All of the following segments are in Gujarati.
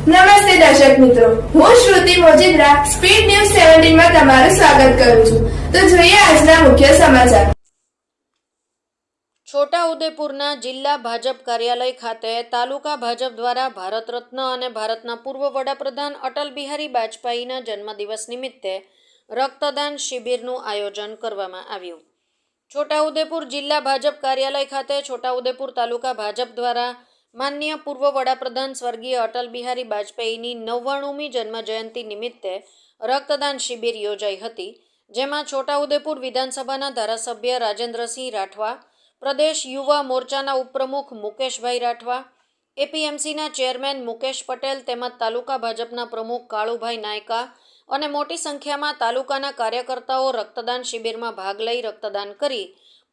નમસ્તે દર્શક મિત્રો. હું શ્રુતિ મોજીદ્રા, સ્પીડ ન્યૂઝ સેવન્ટીનમાં તમારું સ્વાગત કરું છું. તો જોઈએ આજના મુખ્ય સમાચાર. છોટાઉદેપુરના જિલ્લા ભાજપ કાર્યાલય ખાતે તાલુકા ભાજપ દ્વારા ભારત રત્ન અને ભારતના પૂર્વ વડાપ્રધાન અટલ બિહારી વાજપેયીના જન્મદિવસ નિમિત્તે રક્તદાન શિબિરનું આયોજન કરવામાં આવ્યું. છોટાઉદેપુર જિલ્લા ભાજપ કાર્યાલય ખાતે છોટાઉદેપુર તાલુકા ભાજપ દ્વારા માન્ય પૂર્વ વડાપ્રધાન સ્વર્ગીય અટલ બિહારી વાજપેયીની નવ્વાણુમી જન્મજયંતિ નિમિત્તે રક્તદાન શિબિર યોજાઈ હતી, જેમાં છોટાઉદેપુર વિધાનસભાના ધારાસભ્ય રાજેન્દ્રસિંહ રાઠવા, પ્રદેશ યુવા મોરચાના ઉપપ્રમુખ મુકેશભાઈ રાઠવા, એપીએમસીના ચેરમેન મુકેશ પટેલ તેમજ તાલુકા ભાજપના પ્રમુખ કાળુભાઈ નાયકા અને મોટી સંખ્યામાં તાલુકાના કાર્યકર્તાઓ રક્તદાન શિબિરમાં ભાગ લઈ રક્તદાન કરી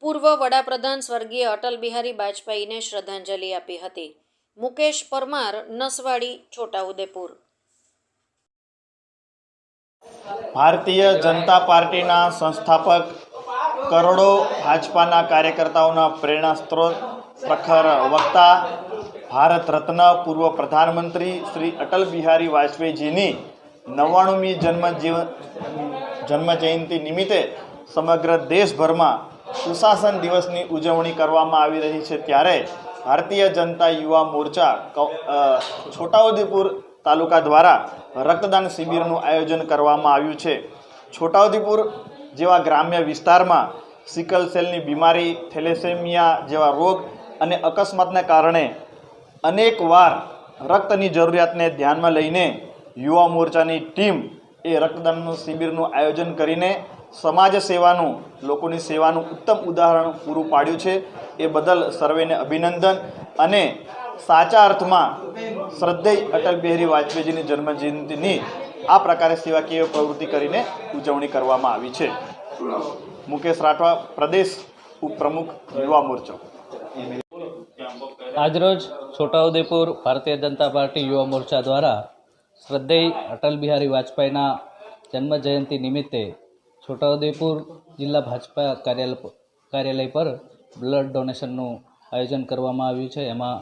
પૂર્વ વડાપ્રધાન સ્વર્ગીય અટલ બિહારી વાજપેયીને શ્રદ્ધાંજલિ આપી હતી. મુકેશ પરમાર, નસવાડી, છોટાઉદેપુર. ભારતીય જનતા પાર્ટીના સંસ્થાપક કરોડો ભાજપાના કાર્યકર્તાઓના પ્રેરણા સ્ત્રોત પ્રખર વક્તા ભારત રત્ન પૂર્વ પ્રધાનમંત્રી શ્રી અટલ બિહારી વાજપેયીજીની નવ્વાણુમી જન્મ જીવન જન્મ જયંતિ નિમિત્તે સમગ્ર દેશભરમાં સુશાસન દિવસની ઉજવણી કરવામાં આવી રહી છે ત્યારે ભારતીય જનતા યુવા મોરચા છોટાઉદેપુર તાલુકા દ્વારા રક્તદાન શિબિરનું આયોજન કરવામાં આવ્યું છે. છોટાઉદેપુર જેવા ગ્રામ્ય વિસ્તારમાં સિકલ સેલની બીમારી, થેલેસેમિયા જેવા રોગ અને અકસ્માતને કારણે અનેકવાર રક્તની જરૂરિયાતને ધ્યાનમાં લઈને યુવા મોરચાની ટીમ એ રક્તદાનનું શિબિરનું આયોજન કરીને સમાજ સેવાનું, લોકોની સેવાનું ઉત્તમ ઉદાહરણ પૂરું પાડ્યું છે. એ બદલ સર્વેને અભિનંદન અને સાચા અર્થમાં શ્રદ્ધેય અટલ બિહારી વાજપેયીજીની જન્મજયંતિની આ પ્રકારે સેવાકીય પ્રવૃત્તિ કરીને ઉજવણી કરવામાં આવી છે. મુકેશ રાઠવા, પ્રદેશ ઉપપ્રમુખ, યુવા મોરચો. આજરોજ છોટાઉદેપુર ભારતીય જનતા પાર્ટી યુવા મોરચા દ્વારા શ્રદ્ધેય અટલ બિહારી વાજપેયીના જન્મજયંતિ નિમિત્તે છોટાઉદેપુર જિલ્લા ભાજપા કાર્યાલય કાર્યાલય પર બ્લડ ડોનેશનનું આયોજન કરવામાં આવ્યું છે. એમાં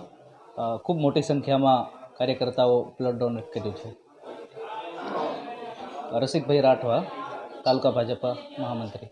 ખૂબ મોટી સંખ્યામાં કાર્યકર્તાઓ બ્લડ ડોનેટ કર્યું છે. રસિકભાઈ રાઠવા, તાલુકા ભાજપા મહામંત્રી.